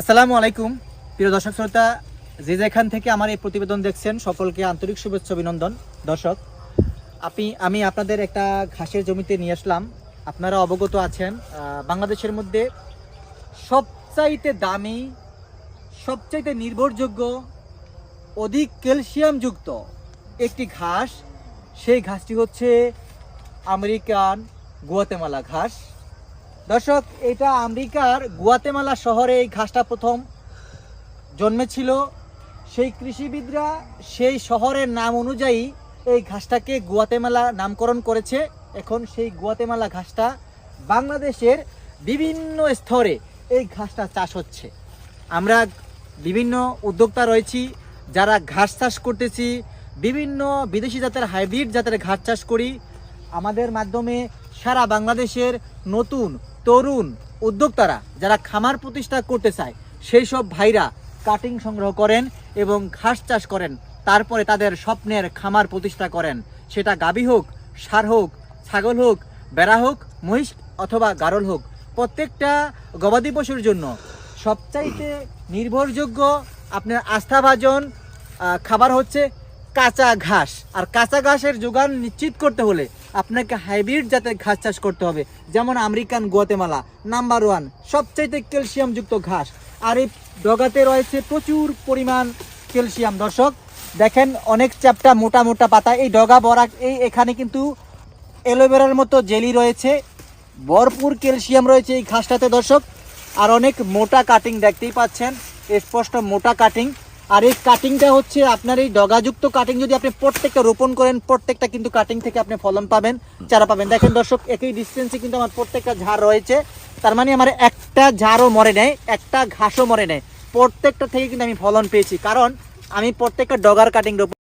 আসসালামু আলাইকুম। প্রিয় দর্শক শ্রোতা, যে যেখান থেকে আমার এই প্রতিবেদন দেখছেন, সকলকে আন্তরিক শুভেচ্ছা, অভিনন্দন। দর্শক, আপনি, আমি আপনাদের একটা ঘাসের জমিতে নিয়ে আসলাম। আপনারা অবগত আছেন বাংলাদেশের মধ্যে সবচাইতে দামি, সবচাইতে নির্ভরযোগ্য, অধিক ক্যালসিয়ামযুক্ত একটি ঘাস, সেই ঘাসটি হচ্ছে আমেরিকান গুয়াতেমালা ঘাস। দর্শক, এটা আমেরিকার গুয়াতেমালা শহরে এই ঘাসটা প্রথম জন্মেছিল। সেই কৃষিবিদরা সেই শহরের নাম অনুযায়ী এই ঘাসটাকে গুয়াতেমালা নামকরণ করেছে। এখন সেই গুয়াতেমালা ঘাসটা বাংলাদেশের বিভিন্ন স্তরে এই ঘাসটা চাষ হচ্ছে। আমরা বিভিন্ন উদ্যোক্তা রয়েছি, যারা ঘাস চাষ করতেছি, বিভিন্ন বিদেশি জাতের হাইব্রিড জাতের ঘাস চাষ করি। আমাদের মাধ্যমে সারা বাংলাদেশের নতুন, তরুণ উদ্যোক্তারা যারা খামার প্রতিষ্ঠা করতে চায়, সেই সব ভাইরা কাটিং সংগ্রহ করেন এবং ঘাস চাষ করেন, তারপরে তাদের স্বপ্নের খামার প্রতিষ্ঠা করেন। সেটা গাবি হোক, সার হোক, ছাগল হোক, বেড়া হোক, মহিষ অথবা গারল হোক, প্রত্যেকটা গবাদি পশুর জন্য সবচাইতে নির্ভরযোগ্য আপনার আস্থাভাজন খাবার হচ্ছে কাঁচা ঘাস। আর কাঁচা ঘাসের যোগান নিশ্চিত করতে হলে আপনাকে হাইব্রিড জাতের ঘাস চাষ করতে হবে। যেমন আমেরিকান গোয়াতেমালা, নাম্বার ওয়ান, সবচাইতে ক্যালসিয়ামযুক্ত ঘাস। আর এই ডগাতে রয়েছে প্রচুর পরিমাণ ক্যালসিয়াম। দর্শক, দেখেন অনেক চ্যাপটা মোটা মোটা পাতা। এই ডগা বরা এই এখানে কিন্তু অ্যালোভেরার মতো জেলি রয়েছে। ভরপুর ক্যালসিয়াম রয়েছে এই ঘাসটাতে, দর্শক। আর অনেক মোটা কাটিং দেখতেই পাচ্ছেন। স্পষ্ট মোটা কাটিং। আর এই কাটিংটা হচ্ছে আপনার এই ডগাযুক্ত কাটিং যদি আপনি প্রত্যেকটা রোপণ করেন, প্রত্যেকটা কিন্তু কাটিং থেকে আপনি ফলন পাবেন, চারা পাবেন। দেখেন দর্শক, একই ডিস্টেন্সে কিন্তু আমার প্রত্যেকটা ঝাড় রয়েছে। তার মানে আমার একটা ঝাড়ও মরে নেয় একটা ঘাসও মরে নেয় প্রত্যেকটা থেকে কিন্তু আমি ফলন পেয়েছি। কারণ আমি প্রত্যেকটা ডগার কাটিং রোপণ